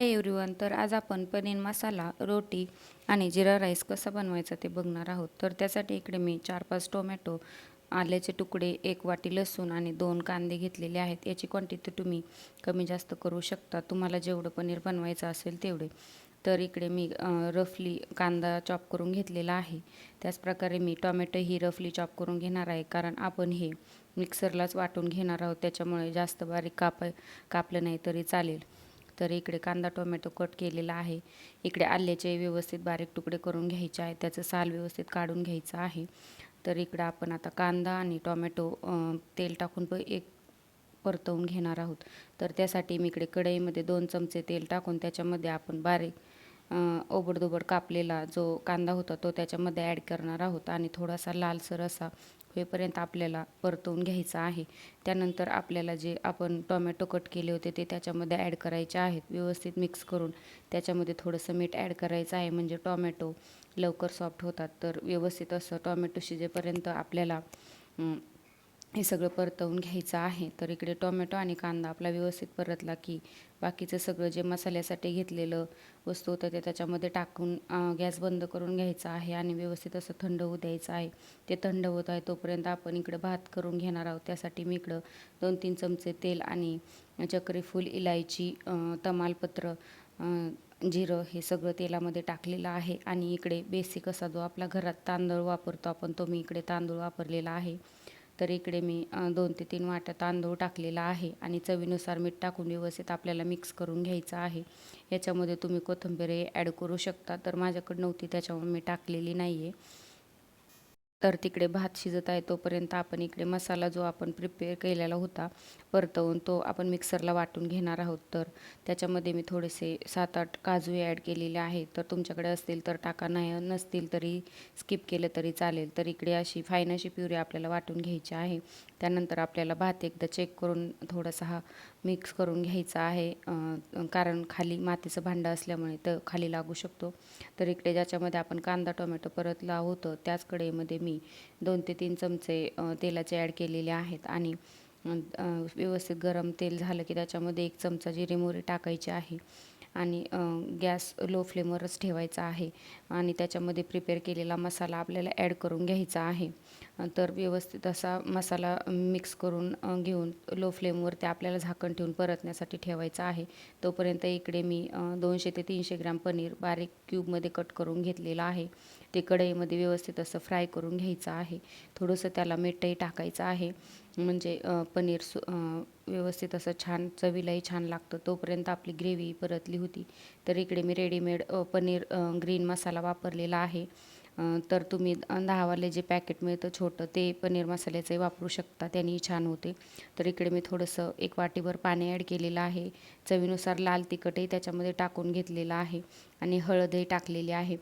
हे तर आज आपण पनीर मसाला रोटी आणि जिरा राईस कसा बनवायचा ते बघणार आहोत. तर त्यासाठी इकडे मी चार पाच टोमॅटो आल्याचे तुकडे एक वाटी लसूण आणि दोन कांदे घेतलेले आहेत. याची क्वांटिटी तुम्ही कमी जास्त करू शकता. तुम्हाला जेवढं पनीर बनवायचं असेल तेवढे. तर इकडे मी रफली कांदा चॉप करून घेतलेला आहे. त्याचप्रकारे मी टोमॅटोही रफली चॉप करून घेणार आहे. कारण आपण हे मिक्सरलाच वाटून घेणार आहोत. त्याच्यामुळे जास्त बारीक काप कापलं नाही तरी चालेल. तर इकडे कांदा टोमॅटो कट केलेला आहे. इकडे आल्याचे व्यवस्थित बारीक तुकडे करून घ्यायचे आहे त्याचं साल व्यवस्थित काढून घ्यायचं आहे. तर इकडे आपण आता कांदा आणि टोमॅटो तेल टाकून प एक परतवून घेणार आहोत. तर त्यासाठी मी इकडे कढईमध्ये दोन चमचे तेल टाकून त्याच्यामध्ये आपण बारीक ओबडधोबड कापलेला जो कांदा होता तो त्याच्यामध्ये ॲड करणार आहोत आणि थोडासा लालसर असा होईपर्यंत आपल्याला परतवून घ्यायचा आहे. त्यानंतर आपल्याला जे आपण टोमॅटो कट केले होते ते त्याच्यामध्ये ॲड करायचे आहेत. व्यवस्थित मिक्स करून त्याच्यामध्ये थोडंसं मीठ ॲड करायचं आहे. म्हणजे टोमॅटो लवकर सॉफ्ट होतात. तर व्यवस्थित असं टोमॅटो शिजेपर्यंत आपल्याला हे सगळं परतवून घ्यायचं आहे. तर इकडे टोमॅटो आणि कांदा आपला व्यवस्थित परतला की बाकीचं सगळं जे मसाल्यासाठी घेतलेलं वस्तू होतं ते त्याच्यामध्ये टाकून गॅस बंद करून घ्यायचा आहे आणि व्यवस्थित असं थंड होऊ द्यायचं आहे. ते थंड होत आहे तोपर्यंत आपण इकडं भात करून घेणार आहोत. त्यासाठी मी इकडं दोन तीन चमचे तेल आणि चक्रीफूल इलायची तमालपत्र जिरं हे सगळं तेलामध्ये टाकलेलं आहे. आणि इकडे बेसिक असा जो आपला घरात तांदूळ वापरतो आपण तो मी इकडे तांदूळ वापरलेला आहे. तर इकडे मी दोन ते तीन वाट्या तांदूळ टाकलेला आहे आणि चवीनुसार मीठ टाकून व्यवस्थित आपल्याला मिक्स करून घ्यायचं आहे. याच्यामध्ये तुम्ही कोथिंबीर ॲड करू शकता. तर माझ्याकडे नव्हती त्याच्यामुळे मी टाकलेली नाही आहे तर तिकडे भात शिजत आहे तोपर्यंत आपण इकडे मसाला जो आपण प्रिपेअर केलेला होता परतवून तो आपण मिक्सरला वाटून घेणार आहोत. तर त्याच्यामध्ये मी थोडेसे सात आठ काजू ॲड केलेले आहेत. तर तुमच्याकडे असतील तर टाका नाही नसतील तरी स्किप केलं तरी चालेल. तर इकडे अशी फाईन अशी प्युरी आपल्याला वाटून घ्यायची आहे. त्यानंतर आपल्याला भात एकदा चेक करून थोडासा हा मिक्स करून घ्यायचा आहे. कारण खाली मातीचं भांडं असल्यामुळे तर खाली लागू शकतो. तर इकडे ज्याच्यामध्ये आपण कांदा टोमॅटो परतला होतं त्याच कढईमध्ये मी दोन ते तीन चमचे तेलाचे ॲड केलेले आहेत. आणि व्यवस्थित गरम तेल झालं की त्याच्यामध्ये एक चमचा जिरे मोहरी टाकायची आहे. आणि गॅस लो फ्लेमवरच ठेवायचा आहे. आणि त्याच्यामध्ये प्रिपेअर केलेला मसाला आपल्याला ॲड करून घ्यायचा आहे. तर व्यवस्थित असा मसाला मिक्स करून घेऊन लो फ्लेमवर ते आपल्याला झाकण ठेवून परतण्यासाठी ठेवायचा आहे. तोपर्यंत इकडे मी दोनशे ते तीनशे ग्रॅम पनीर बारीक क्यूबमध्ये कट करून घेतलेलं आहे. ते कढईमध्ये व्यवस्थित असं फ्राय करून घ्यायचं आहे. थोडंसं त्याला मीठही टाकायचं आहे. म्हणजे पनीर सु व्यवस्थित असं छान चवीलाही छान लागतं. तोपर्यंत आपली ग्रेव्ही परतली होती. तर इकडे मी रेडीमेड पनीर ग्रीन मसाला वापरलेला आहे. तर तुम्ही दहावाले जे पॅकेट मिळतं छोटं ते पनीर मसाल्याचंही वापरू शकता. त्यांनी छान होते. तर इकडे मी थोडंसं एक वाटीभर पाणी ॲड केलेलं आहे. चवीनुसार लाल तिखटही त्याच्यामध्ये टाकून घेतलेलं आहे आणि हळदही टाकलेली आहे.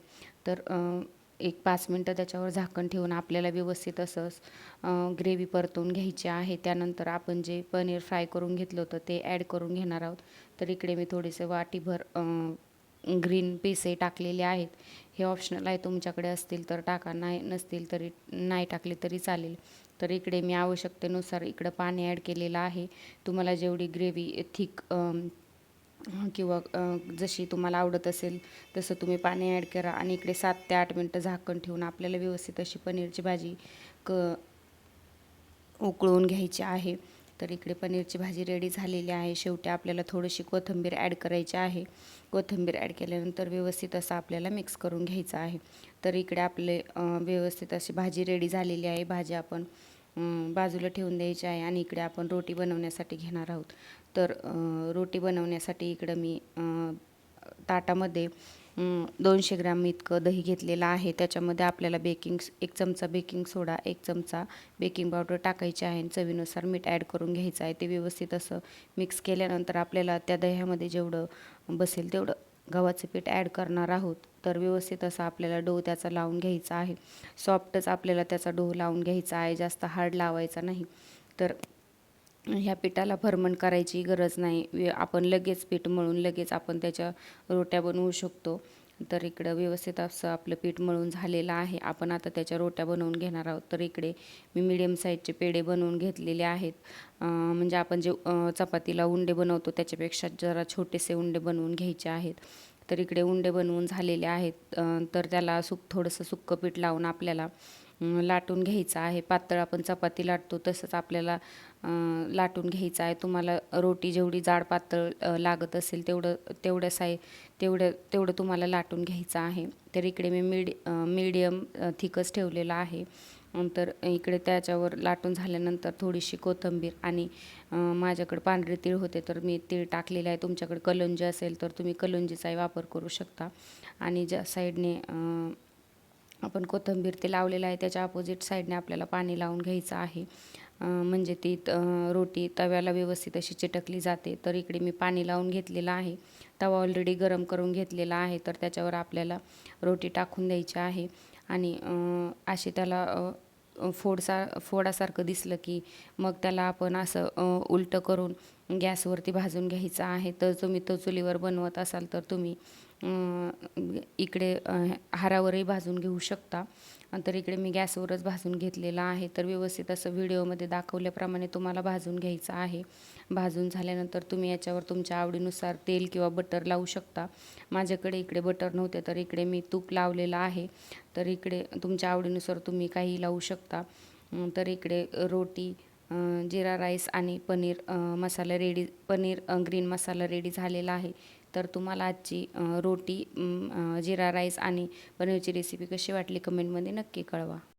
तर एक पाच मिनटं त्याच्यावर झाकण ठेवून आपल्याला व्यवस्थित असंच ग्रेव्ही परतून घ्यायची आहे. त्यानंतर आपण जे पनीर फ्राय करून घेतलं होतं ते ॲड करून घेणार आहोत. तर इकडे मी थोडेसे वाटीभर ग्रीन पीसही टाकलेले आहेत. हे ऑप्शनल आहे तुमच्याकडे असतील तर टाका नाही नसतील तरी नाही टाकले तरी चालेल. तर इकडे मी आवश्यकतेनुसार इकडं पाणी ॲड केलेलं आहे. तुम्हाला जेवढी ग्रेव्ही थिक किंवा जशी तुम्हाला आवडत असेल तसं तुम्ही पाणी ॲड करा. आणि इकडे सात ते आठ मिनटं झाकण ठेवून आपल्याला व्यवस्थित अशी पनीरची भाजी क उकळून घ्यायची आहे. तर इकडे पनीरची भाजी रेडी झालेली आहे. शेवटी आपल्याला थोडीशी कोथिंबीर ॲड करायची आहे. कोथिंबीर ॲड केल्यानंतर व्यवस्थित असं आपल्याला मिक्स करून घ्यायचं आहे. तर इकडे आपले व्यवस्थित अशी भाजी रेडी झालेली आहे. भाजी आपण बाजूला ठेवून द्यायची आहे आणि इकडे आपण रोटी बनवण्यासाठी घेणार आहोत. तर रोटी बनवण्यासाठी इकडं मी ताटामध्ये दोनशे ग्रॅम इतकं दही घेतलेलं आहे. त्याच्यामध्ये आपल्याला बेकिंग एक चमचा बेकिंग सोडा एक चमचा बेकिंग पावडर टाकायची आहे चवीनुसार मीठ ॲड करून घ्यायचं आहे. ते व्यवस्थित असं मिक्स केल्यानंतर आपल्याला त्या दह्यामध्ये जेवढं बसेल तेवढं गव्हाचं पीठ ॲड करणार आहोत. तर व्यवस्थित असं आपल्याला डो त्याचा लावून घ्यायचा आहे. सॉफ्टच आपल्याला त्याचा डो लावून घ्यायचा आहे. जास्त हार्ड लावायचा नाही. तर ह्या पिठाला भरमण करायची गरज नाही. आपण लगेच पीठ मळून लगेच आपण त्याच्या रोट्या बनवू शकतो. तर इकडं व्यवस्थित असं आपलं पीठ मळून झालेलं आहे. आपण आता त्याच्या रोट्या बनवून घेणार आहोत. तर इकडे मी मिडियम साईजचे पेढे बनवून घेतलेले आहेत. म्हणजे आपण जे चपातीला उंडे बनवतो त्याच्यापेक्षा जरा छोटेसे उंडे बनवून घ्यायचे आहेत. तर इकडे उंडे बनवून झालेले आहेत. तर त्याला सुक थोडंसं सुक्कं पीठ लावून आपल्याला लाटून घ्यायचं आहे. पातळ आपण चपाती लाटतो तसंच आपल्याला लाटून घ्यायचं आहे. तुम्हाला रोटी जेवढी जाड पातळ लागत असेल तेवढं तेवढं साय तेवढं तेवढं तुम्हाला लाटून घ्यायचं आहे. तर इकडे मी मीड मीडियम थिकच ठेवलेलं आहे. नंतर इकडे त्याच्यावर लाटून झाल्यानंतर थोडीशी कोथिंबीर आणि माझ्याकडे पांढरे तीळ होते तर मी तीळ टाकलेले आहे. तुमच्याकडे कलंजी असेल तर तुम्ही कलंजीचाही वापर करू शकता. आणि ज्या साईडने आपण कोथिंबीर ते लावलेलं आहे. त्याच्या अपोजिट साईडने आपल्याला पाणी लावून घ्यायचं आहे. म्हणजे ती त- रोटी तव्याला व्यवस्थित अशी चिटकली जाते. तर इकडे मी पाणी लावून घेतलेलं आहे. तवा ऑलरेडी गरम करून घेतलेला आहे. तर त्याच्यावर आपल्याला रोटी टाकून द्यायची आहे. आणि अशी त्याला फोडसा फोडासारखं दिसलं की मग त्याला आपण असं उलटं करून गॅसवरती भाजून घ्यायचं आहे. तर तुम्ही तो चुलीवर बनवत असाल तर तुम्ही इकडे हारावरही भाजून घेऊ शकता. तर इकडे मी गॅसवरच भाजून घेतलेलं आहे. तर व्यवस्थित असं व्हिडिओमध्ये दाखवल्याप्रमाणे तुम्हाला भाजून घ्यायचं आहे. भाजून झाल्यानंतर तुम्ही याच्यावर तुमच्या आवडीनुसार तेल किंवा बटर लावू शकता. माझ्याकडे इकडे बटर नव्हते तर इकडे मी तूप लावलेलं आहे. तर इकडे तुमच्या आवडीनुसार तुम्ही काही लावू शकता. तर इकडे रोटी जिरा राईस आणि paneer masala ready paneer green masala ready झालेला आहे. तर तुम्हाला आजची रोटी जिरा राईस आणि पनीरची रेसिपी कशी वाटली कमेंटमध्ये नक्की कळवा.